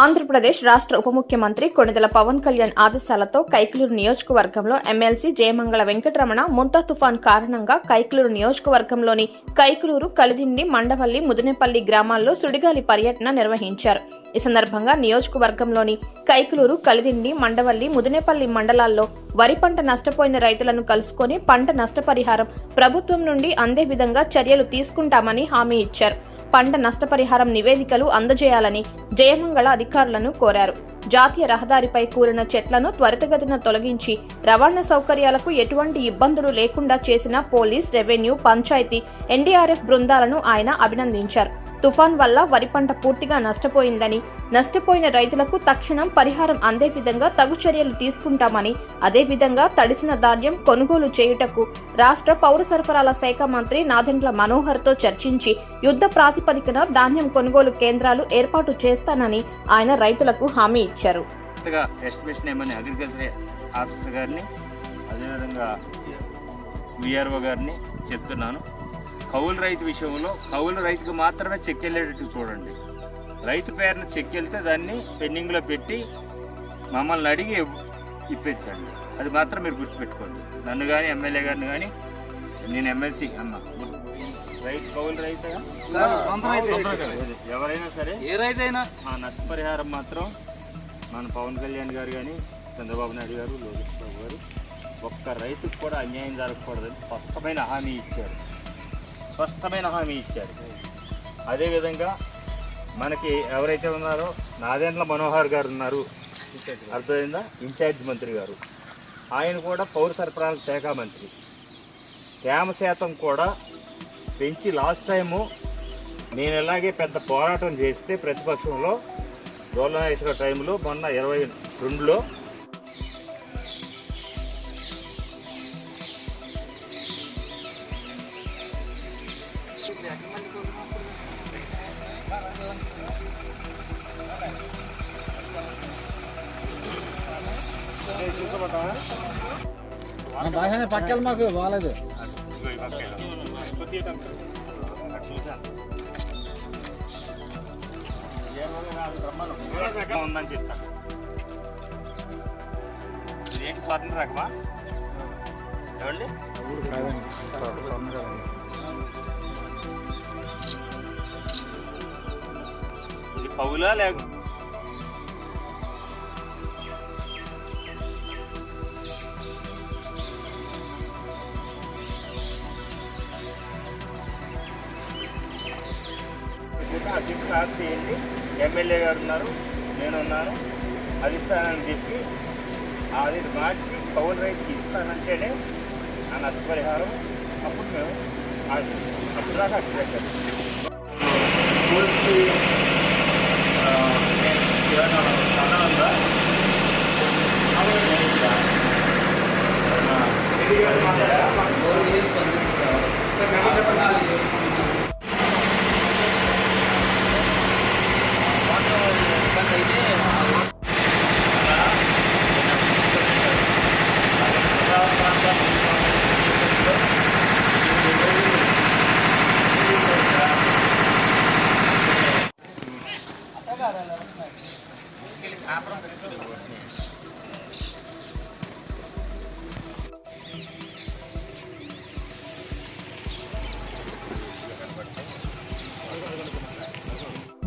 ఆంధ్రప్రదేశ్ రాష్ట్ర ఉప ముఖ్యమంత్రి కొణిదల పవన్ కళ్యాణ్ ఆదేశాలతో కైకలూరు నియోజకవర్గంలో ఎమ్మెల్సీ జయమంగళ వెంకటరమణ ముంతా తుఫాన్ కారణంగా కైకలూరు నియోజకవర్గంలోని కైకలూరు కలిదిండి మండవల్లి ముదినేపల్లి గ్రామాల్లో సుడిగాలి పర్యటన నిర్వహించారు. ఈ సందర్భంగా నియోజకవర్గంలోని కైకలూరు కలిదిండి మండవల్లి ముదినేపల్లి మండలాల్లో వరి పంట నష్టపోయిన రైతులను కలుసుకొని పంట నష్టపరిహారం ప్రభుత్వం నుండి అందే విధంగా చర్యలు తీసుకుంటామని హామీ ఇచ్చారు. పంట నష్టపరిహారం నివేదికలు అందజేయాలని జయమంగళ అధికారులను కోరారు. జాతీయ రహదారిపై కూలిన చెట్లను త్వరితగతిన తొలగించి రవాణా సౌకర్యాలకు ఎటువంటి ఇబ్బందులు లేకుండా చేసిన పోలీస్ రెవెన్యూ పంచాయతీ ఎన్డీఆర్ఎఫ్ బృందాలను ఆయన అభినందించారు. తుఫాన్ వల్ల వరి పంట పూర్తిగా నష్టపోయిందని నష్టపోయిన రైతులకు తక్షణం పరిహారం అందే విధంగా తగు చర్యలు తీసుకుంటామని అదేవిధంగా తడిసిన ధాన్యం కొనుగోలు చేయుటకు రాష్ట్ర పౌర సరఫరాల శాఖ మంత్రి నాదెండ్ల మనోహర్తో చర్చించి యుద్ధ ప్రాతిపదికన ధాన్యం కొనుగోలు కేంద్రాలు ఏర్పాటు చేస్తానని ఆయన రైతులకు హామీ ఇచ్చారు. అదేవిధంగా విఆర్ఓ గారిని చెప్తున్నాను. కౌలు రైతు విషయంలో కౌలు రైతుకు మాత్రమే చెక్ వెళ్ళేటట్టు చూడండి. రైతు పేరున చెక్ వెళ్తే దాన్ని పెండింగ్లో పెట్టి మమ్మల్ని అడిగి ఇప్పించండి. అది మాత్రం మీరు గుర్తుపెట్టుకోండి. నన్ను కానీ ఎమ్మెల్యే గారిని కానీ నేను ఎమ్మెల్సీ అన్న రైతు కౌలు రైతు. ఎవరైనా సరే ఏ రైతైనా ఆ నష్టపరిహారం మాత్రం మన పవన్ కళ్యాణ్ గారు కానీ చంద్రబాబు నాయుడు గారు లోకేష్ బాబు గారు ఒక్క రైతుకు కూడా అన్యాయం జరగకూడదని స్పష్టమైన హామీ ఇచ్చారు. స్పష్టమైన హామీ ఇచ్చారు అదేవిధంగా మనకి ఎవరైతే ఉన్నారో నాదెండ్ల మనోహర్ గారు ఉన్నారు. అర్థమైందా? ఇన్ఛార్జ్ మంత్రి గారు. ఆయన కూడా పౌర సరఫరాల శాఖ మంత్రి. తేమ శాతం కూడా పెంచి లాస్ట్ టైము నేను ఇలాగే పెద్ద పోరాటం చేస్తే ప్రతిపక్షంలో దోలనాయేశ్వర టైంలో మొన్న ఇరవై రెండులో భాష పక్కన మాకు బాగాలేదు. ఉందని చెప్తాను ఏంటి స్వాతంత్ర రకమా ఏమండి ఇది పౌలా లేక అధిక సార్ చేయండి ఎమ్మెల్యే గారు ఉన్నారు నేను ఉన్నాను అది ఇస్తానని చెప్పి అది మార్చి పౌరు రైతుకి ఇస్తానంటేనే ఆ నష్టపరిహారం అప్పుడు మేము అప్పుడు దాకా అట్టు పెట్టాము స్కూల్స్కి ఆ, ఏమైనా స్పందన ఉందా? ఆ, రెడ్డి గారు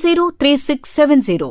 7103670.